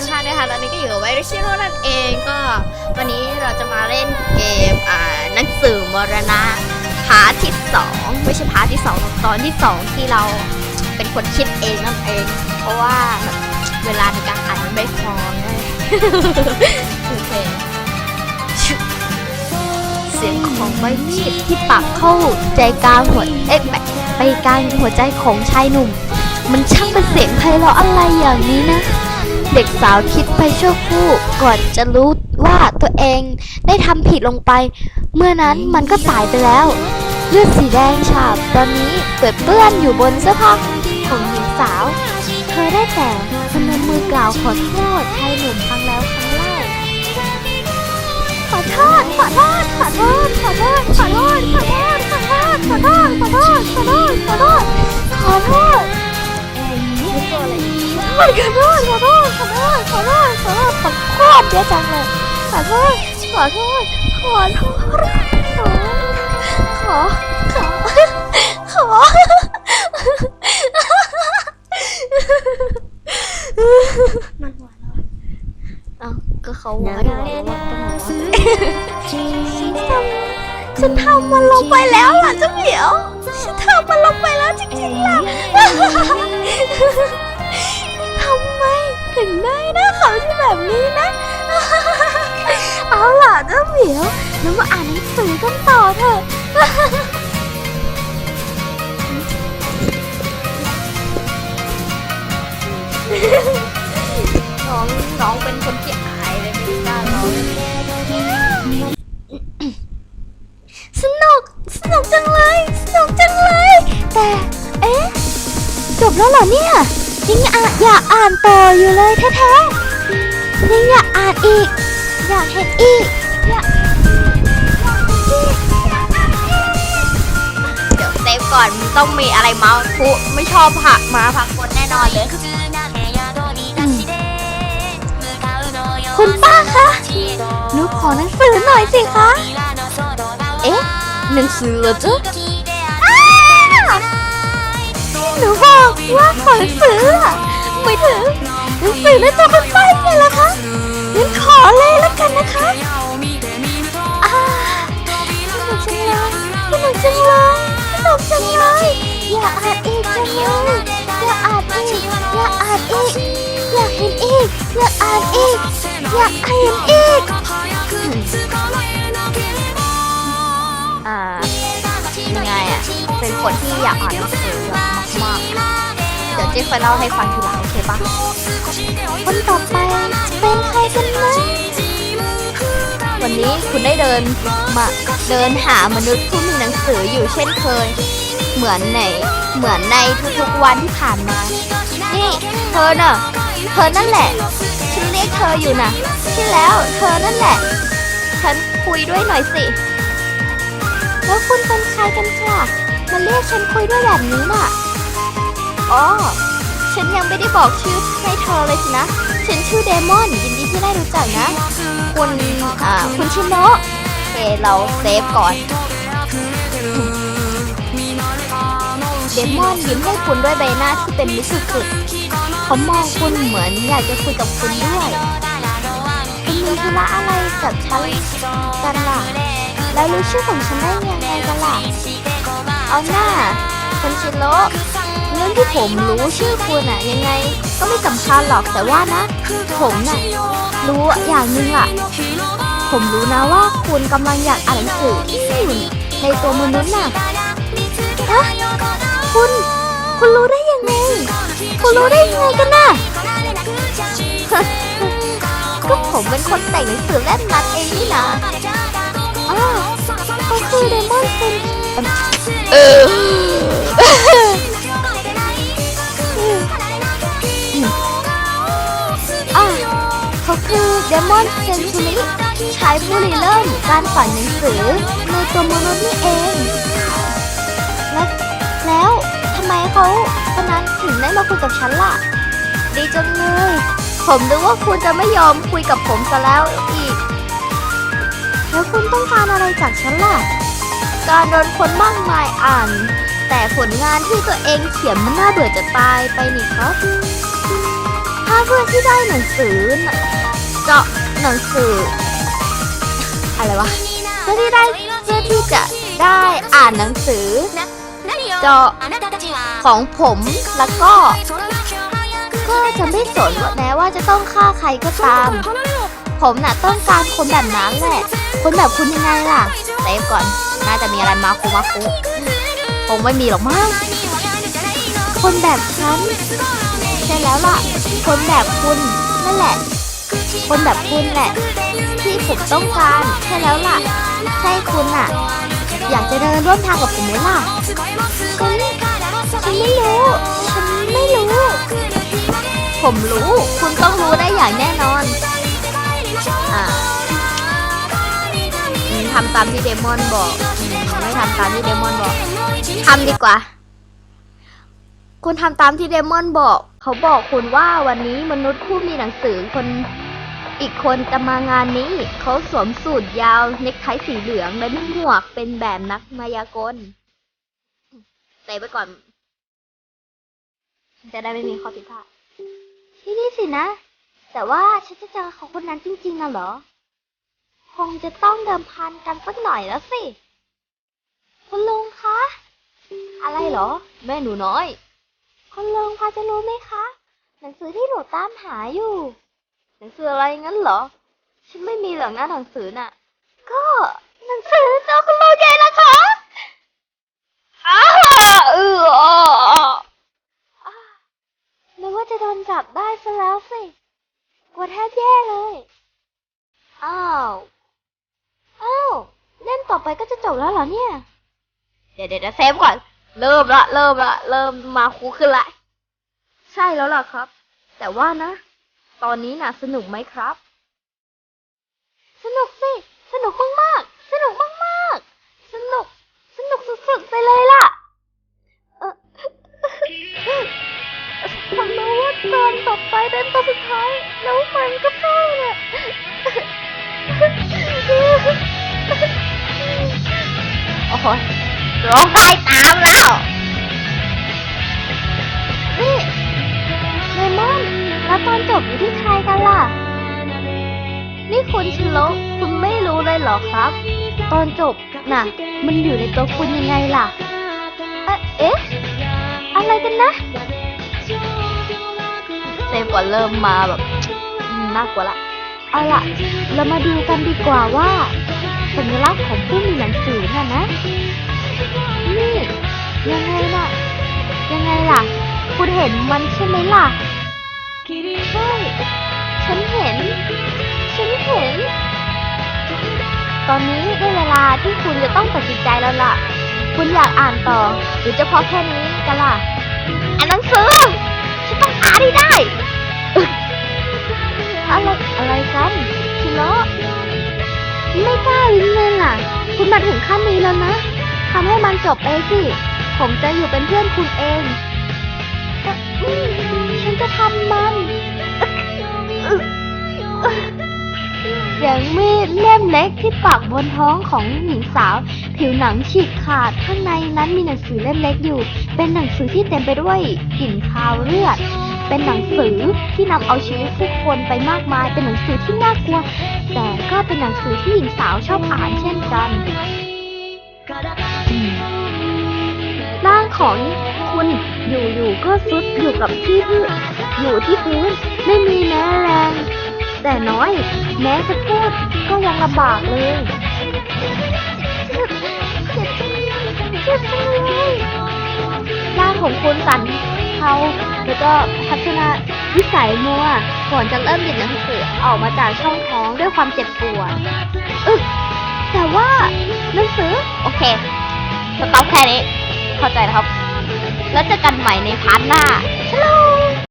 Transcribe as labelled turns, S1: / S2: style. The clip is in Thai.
S1: ทุกท่านนะคะตอนนี้ก็อยู่กับไวรัสชิโร่นั่นเองก็ วันนี้เราจะมาเล่นเกมอ่าหนังสือมรณะพาร์ทที่สองไม่ใช่พาร์ทที่สองตอนที่สองที่เราเป็นคนคิดเองนั่นเอง เพราะว่าแบบเวลาในการอ่านมันไม่พอไงโอเคเสียงของใบมีดที่ปักเข้าใจกลางหัวเอ๊ะไปกลางหัวใจของชายหนุ่ม มันช่างเป็นเสียงไพเราะอะไรอย่างนี้นะ เด็กสาวคิดไปชั่วครู่ก่อนจะรู้ว่าตัวเองได้ทำผิดลงไป เมื่อนั้นมันก็สายไปแล้ว เลือดสีแดงฉาบตอนนี้เปื้อนเปื้อนอยู่บนเสื้อผ้าของหญิงสาว เธอได้แต่พนมมือกล่าวขอโทษชายหนุ่มครั้งแล้วครั้งเล่าขอโทษขอโทษขอโทษขอโทษขอโทษขอโทษขอโทษขอโทษขอโทษขอโทษขอโทษขอโทษขอโทษขอโทษ เยอะจังเลย ขอโทษ ขอโทษ ขอโทษ ขอ ขอ ขอ มันหัวเราะอ้าวก็เขาหัวเราะต้องหัวเราะฉันทำมันลงไปแล้วล่ะเจ้าเหมียว ฉันทำมันลงไปแล้วจริงๆล่ะทำไมถึงได้น้าเขาที่แบบนี้นะ เอาล่ะเจ้าเหมียวแล้วมาอ่านหนังสือกันต่อเถอะน้องน้องเป็นคนที่อายเลยไม่กล้าร้องสนุกสนุกจังเลยสนุกจังเลย แต่เอ๊ะจบแล้วเหรอเนี่ยยังอ่านอยากอ่านต่ออยู่เลยแท้ๆยังอยากอ่านอีก อยากเห็นอีกอยากเดี๋ยวเซฟก่อนมันต้องมีอะไรมาคุไม่ชอบผักมาพักคนแน่นอนเลยคุณป้าคะหนูขอหนังสือหน่อยสิคะ เอ๊ะหนังสือเหรอจ๊ะอ้าหนูบอกว่าขอหนังสืออะไม่ถึงหนังสือนะจ๊ะคุณป้าไงล่ะคะ งั้นขอเลยแล้วกันนะคะอ่าสนุกจังเลยสนุกจังเลยสนุกจังเลย อยากอ่านอีกจังเลยอยากอ่านอีกอยากอ่านอีกอยากเห็นอีกอยากอ่านอีกอยาเห็นอีกอ่ายังไงอะ เป็นคนที่อยากอ่านหนังสือมากๆ เดี๋ยวเจ๊ค่อยเล่าให้ฟังทีหลังโอเคปะ คนต่อไปเป็นใครกันนะวันนี้คุณได้เดินมาเดินหามนุษย์ผู้มีหนังสืออยู่เช่นเคย เหมือนในเหมือนในทุกๆวันที่ผ่านมา นี่ เธอน่ะเธอนั่นแหละ ฉันเรียกเธออยู่นะใช่แล้ว เธอนั่นแหละ ฉันคุยด้วยหน่อยสิแล้วคุณเป็นใครกันค่ะมาเรียกฉันคุยด้วยแบบนี้น่ะอ๋อ ฉันยังไม่ได้บอกชื่อให้เธอเลยสินะ ฉันชื่อเดมอนยินดีที่ได้รู้จักนะ คุณ อ่า คุณชิโนะเคเราเซฟก่อน เดมอนยิ้มให้คุณด้วยใบหน้าที่เป็นมิสุดๆเขามองคุณเหมือนอยากจะคุยกับคุณด้วย คุณมีธุระอะไรกับฉันกันล่ะ แล้วรู้ชื่อของฉันได้ยังไงกันล่ะ เอาหน้าคุณชิโร เรื่องที่ผมรู้ชื่อคุณอะยังไง ก็ไม่สำคัญหรอกแต่ว่านะ ผมน่ะรู้อย่างหนึงอะผมรู้นะว่าคุณกำลังอยากอ่านหนังสือที่อยู่ในตัวมนุษย์น่ะฮะคุณ คุณรู้ได้ยังไง คุณรู้ได้ยังไงกันน่ะก็ผมเป็นคนแต่งหนังสือเล่มนั้นเองนี่นะอ้าวเขาคือเดมอนเซนเออ มอนเซนชูริใชายผู้ริเริ่มการฝันหนังสือในตัวมนุษย์นี่เอง และแล้วทำไมเขาคนนั้นถึงได้มาคุยกับฉันล่ะ ดีจังเลย ผมนึกว่าคุณจะไม่ยอมคุยกับผมซะแล้วอีก แล้วคุณต้องการอะไรจากฉันล่ะ การโดนคนมากมายอ่าน แต่ผลงานที่ตัวเองเขียนมันน่าเบื่อจะตายไปนี่ครับฮะเพื่อที่ได้หนังสือ หนังสือ อะไรวะ เพื่อที่ได้เพื่อที่จะได้อ่านหนังสือเจาะของผมแล้วก็ ก็จะไม่สนว่าแม้ว่าจะต้องฆ่าใครก็ตาม ผมน่ะต้องการคนแบบนั้นแหละ คนแบบคุณยังไงล่ะเซฟก่อน น่าจะมีอะไรมาคุมาคุคงไม่มีหรอกมั้งคนแบบฉันใช่แล้วล่ะ คนแบบคุณนั่นแหละ คนแบบคุณแหละ ที่ผมต้องการใช่แล้วล่ะ ใช่คุณน่ะ อยากจะเดินร่วมทางกับผมไหมล่ะฉันฉันไม่รู้ ฉันไม่รู้ ผมรู้ คุณต้องรู้ได้อย่างแน่นอน อ่าทำตามที่เดมอนบอก ไม่ทำตามที่เดมอนบอกทำดีกว่า คุณทำตามที่เดมอนบอก เขาบอกคุณว่าวันนี้มนุษย์ผู้มีหนังสือคน อีกคนจะมางานนี้ เขาสวมสูทยาวเน็กไทสีเหลืองและหมวกเป็นแบบนักมายากลเตะไปก่อน จะได้ไม่มีข้อผิดพลาดที่นี่สินะ แต่ว่าฉันจะเจอเขาคนนั้นจริงๆน่ะเหรอ คงจะต้องเดิมพันกันสักหน่อยแล้วสิ คุณลุงคะ อะไรเหรอ แม่หนูน้อย คุณลุงพอจะรู้ไหมคะ หนังสือที่หนูตามหาอยู่ หนังสืออะไรงั้นเหรอ ฉันไม่มีหรอกนะหนังสือน่ะ ก็หนังสือเจ้าคุณลุงไงล่ะคะอ้าเอออ่านึกว่าจะโดนจับได้ซะแล้วสิกลัวแทบแย่เลย อ้าว อ้าว เล่นต่อไปก็จะจบแล้วเหรอเนี่ย เดี๋ยวเดี๋ยวเซฟก่อน เริ่มละ เริ่มละ เริ่มมาคูขึ้นละ ใช่แล้วล่ะครับ แต่ว่านะ ตอนนี้น่ะสนุกไหมครับ สนุกสิ สนุกมากๆ สนุกมากๆ สนุก สนุกสุดๆไปเลยล่ะเออผมรู้ว่าตอนต่อไปเป็นตอนสุดท้าย แล้วมันก็ใช่น่ะโอ้โหร้องไห้ตามแล้ว จบอยู่ที่ใครกันล่ะ นี่คุณชิโร่คุณไม่รู้เลยเหรอครับ ตอนจบน่ะ มันอยู่ในตัวคุณยังไงล่ะ เอ๊ะ อะไรกันนะ เซฟก่อนเริ่มมาแบบมน่ากลัวละ เอาล่ะ เรามาดูกันดีกว่าว่า สัญลักษณ์ของผู้มีหนังสือน่ะนะ นี่ ยังไงล่ะ ยังไงล่ะ คุณเห็นมันใช่ไหมล่ะ ใช่ฉันเห็น ฉันเห็น ตอนนี้ได้เวลาที่คุณจะต้องตัดสินใจแล้วล่ะ คุณอยากอ่านต่อ หรือจะพอแค่นี้กันล่ะอ่านหนังสือ ฉันต้องอ่านให้ได้ อะไรอะไรกันชิโร่ไม่กล้าหรือไงล่ะ คุณมาถึงขั้นนี้แล้วนะทำให้มันจบไปสิ ผมจะอยู่เป็นเพื่อนคุณเองเอ่ออืมฉัน จะทำมันเสียงมีดเล่มเล็กที่ปักบนท้องของหญิงสาว ผิวหนังฉีกขาดข้างในนั้นมีหนังสือเล่มเล็กอยู่ เป็นหนังสือที่เต็มไปด้วยกลิ่นคาวเลือด เป็นหนังสือที่นำเอาชีวิตผู้คนไปมากมาย เป็นหนังสือที่น่ากลัว แต่ก็เป็นหนังสือที่หญิงสาวชอบอ่านเช่นกันร่างของคุณ อยู่ๆก็ซุดอยู่กับที่พื้นอยู่ที่พื้นไม่มีแม้แรง แต่น้อย แม้จะพูดก็ยังลำบากเลยเจ็บจังเลยร่างของคุณสันเขาแล้วก็พัฒนาวิสัยมัวก่อนจะเริ่มหยิบหนังสือออกมาจากช่องท้องด้วยความเจ็บปวดอึกแต่ว่าหนังสือ โอเคสต็อปแค่นี้ เข้าใจแล้วครับ แล้วเจอกันใหม่ในพาร์ทหน้าชโล